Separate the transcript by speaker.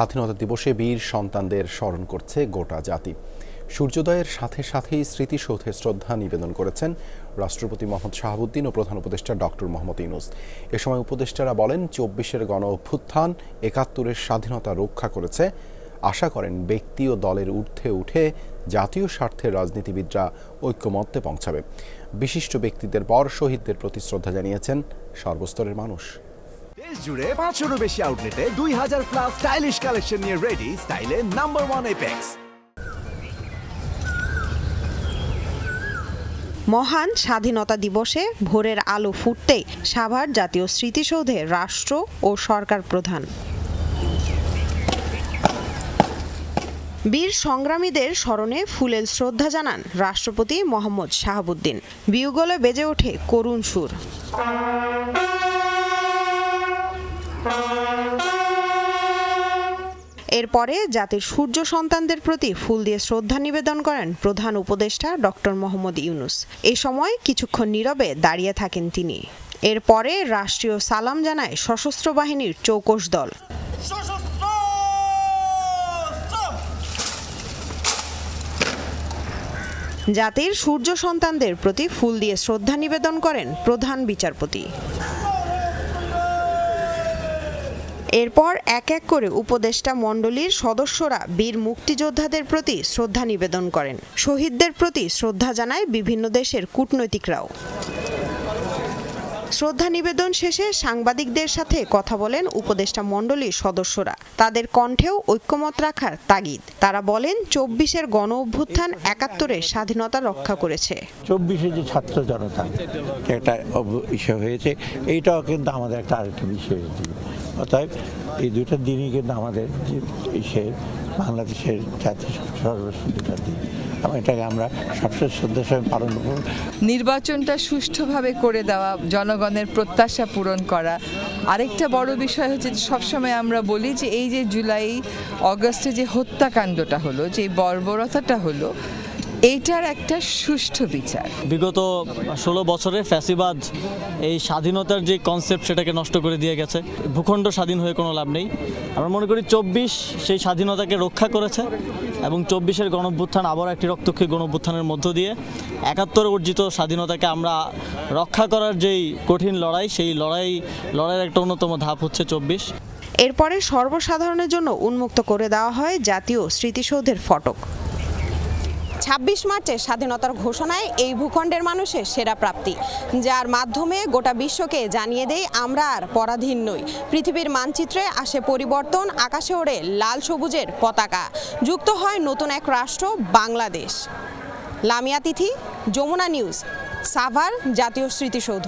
Speaker 1: স্বাধীনতা দিবসে বীর সন্তানদের স্মরণ করছে গোটা জাতি। সূর্যোদয়ের সাথে সাথেই স্মৃতিসৌধে শ্রদ্ধা নিবেদন করেছেন রাষ্ট্রপতি মোহাম্মদ শাহাবুদ্দিন ও প্রধান উপদেষ্টা ডক্টর মোহাম্মদ ইউনুস। এ সময় উপদেষ্টারা বলেন, চব্বিশের গণ অভ্যুত্থান একাত্তরের স্বাধীনতা রক্ষা করেছে। আশা করেন ব্যক্তি ও দলের ঊর্ধ্বে উঠে জাতীয় স্বার্থের রাজনীতিবিদরা ঐক্যমত্যে পৌঁছাবে। বিশিষ্ট ব্যক্তিদের পর শহীদদের প্রতি শ্রদ্ধা জানিয়েছেন সর্বস্তরের মানুষ।
Speaker 2: দেশ জুড়ে পাঁচশোরও বেশি আউটলেটে দুই হাজার প্লাস স্টাইলিশ কালেকশন নিয়ে রেডি নাম্বার ওয়ান এপেক্স
Speaker 3: মহান স্বাধীনতা দিবসে ভোরের আলো ফুটতেই সাভার জাতীয় স্মৃতিসৌধে রাষ্ট্র ও সরকার প্রধান। বীর সংগ্রামীদের স্মরণে ফুলেল শ্রদ্ধা জানান রাষ্ট্রপতি মোহাম্মদ শাহাবুদ্দিন। বিউগলে বেজে ওঠে করুণ সুর। এরপরে জাতির সূর্য সন্তানদের প্রতি ফুল দিয়ে শ্রদ্ধা নিবেদন করেন প্রধান উপদেষ্টা ডক্টর মোহাম্মদ ইউনুস। এ সময় কিছুক্ষণ নীরবে দাঁড়িয়ে থাকেন তিনি। এরপরে রাষ্ট্রীয় সালাম জানায় সশস্ত্র বাহিনীর চৌকস দল। জাতির সূর্য সন্তানদের প্রতি ফুল দিয়ে শ্রদ্ধা নিবেদন করেন প্রধান বিচারপতি। এরপর এক এক করে উপদেষ্টা মণ্ডলীর সদস্যরা বীর মুক্তিযোদ্ধাদের প্রতি শ্রদ্ধা নিবেদন করেন। শহীদদের প্রতি শ্রদ্ধা জানায় বিভিন্ন দেশের কূটনৈতিকরাও। শ্রদ্ধা নিবেদন শেষে সাংবাদিকদের সাথে কথা বলেন উপদেষ্টা মণ্ডলীর সদস্যরা। তাদের কণ্ঠেও ঐক্যমত রাখার তাগিদ। তারা বলেন, চব্বিশের গণ অভ্যুত্থান একাত্তরের স্বাধীনতা রক্ষা করেছে।
Speaker 4: চব্বিশে যে ছাত্র জনতা একটা হয়েছে। এইটাও কিন্তু আমাদের একটা আরেকটা বিষয় অতএব এই দুটো দিনই কিন্তু আমাদের সে বাংলাদেশের জাতীয় দিন। এটাকে আমরা সবচেয়ে শ্রদ্ধার সঙ্গে পালন করব।
Speaker 5: নির্বাচনটা সুষ্ঠুভাবে করে দেওয়া, জনগণের প্রত্যাশা পূরণ করা। আরেকটা বড় বিষয় হচ্ছে সবসময় আমরা বলি যে এই যে জুলাই, অগস্টে যে হত্যাকাণ্ডটা হলো, যে বর্বরতাটা হলো এইটার একটা সুষ্ঠু বিচার।
Speaker 6: বিগত ষোলো বছরে ফ্যাসিবাদ এই স্বাধীনতার যে কনসেপ্ট সেটাকে নষ্ট করে দিয়ে গেছে। ভূখণ্ড স্বাধীন হয়ে কোনো লাভ নেই। আমরা মনে করি চব্বিশ সেই স্বাধীনতাকে রক্ষা করেছে এবং চব্বিশের গণভ্যুত্থান আবার একটি রক্তক্ষয়ী গণভ্যুত্থানের মধ্য দিয়ে একাত্তর অর্জিত স্বাধীনতাকে আমরা রক্ষা করার যেই কঠিন লড়াই সেই লড়াই লড়াইয়ের একটা অন্যতম ধাপ হচ্ছে চব্বিশ।
Speaker 3: এরপরে সর্বসাধারণের জন্য উন্মুক্ত করে দেওয়া হয় জাতীয় স্মৃতিসৌধের ফটক। ছাব্বিশ মার্চে স্বাধীনতার ঘোষণায় এই ভূখণ্ডের মানুষের সেরা প্রাপ্তি, যার মাধ্যমে গোটা বিশ্বকে জানিয়ে দেয় আমরা আর পরাধীন নই। পৃথিবীর মানচিত্রে আসে পরিবর্তন, আকাশে ওড়ে লাল সবুজের পতাকা। যুক্ত হয় নতুন এক রাষ্ট্র, বাংলাদেশ। লামিয়া তিথি, যমুনা নিউজ, সাভার, জাতীয় স্মৃতিসৌধ।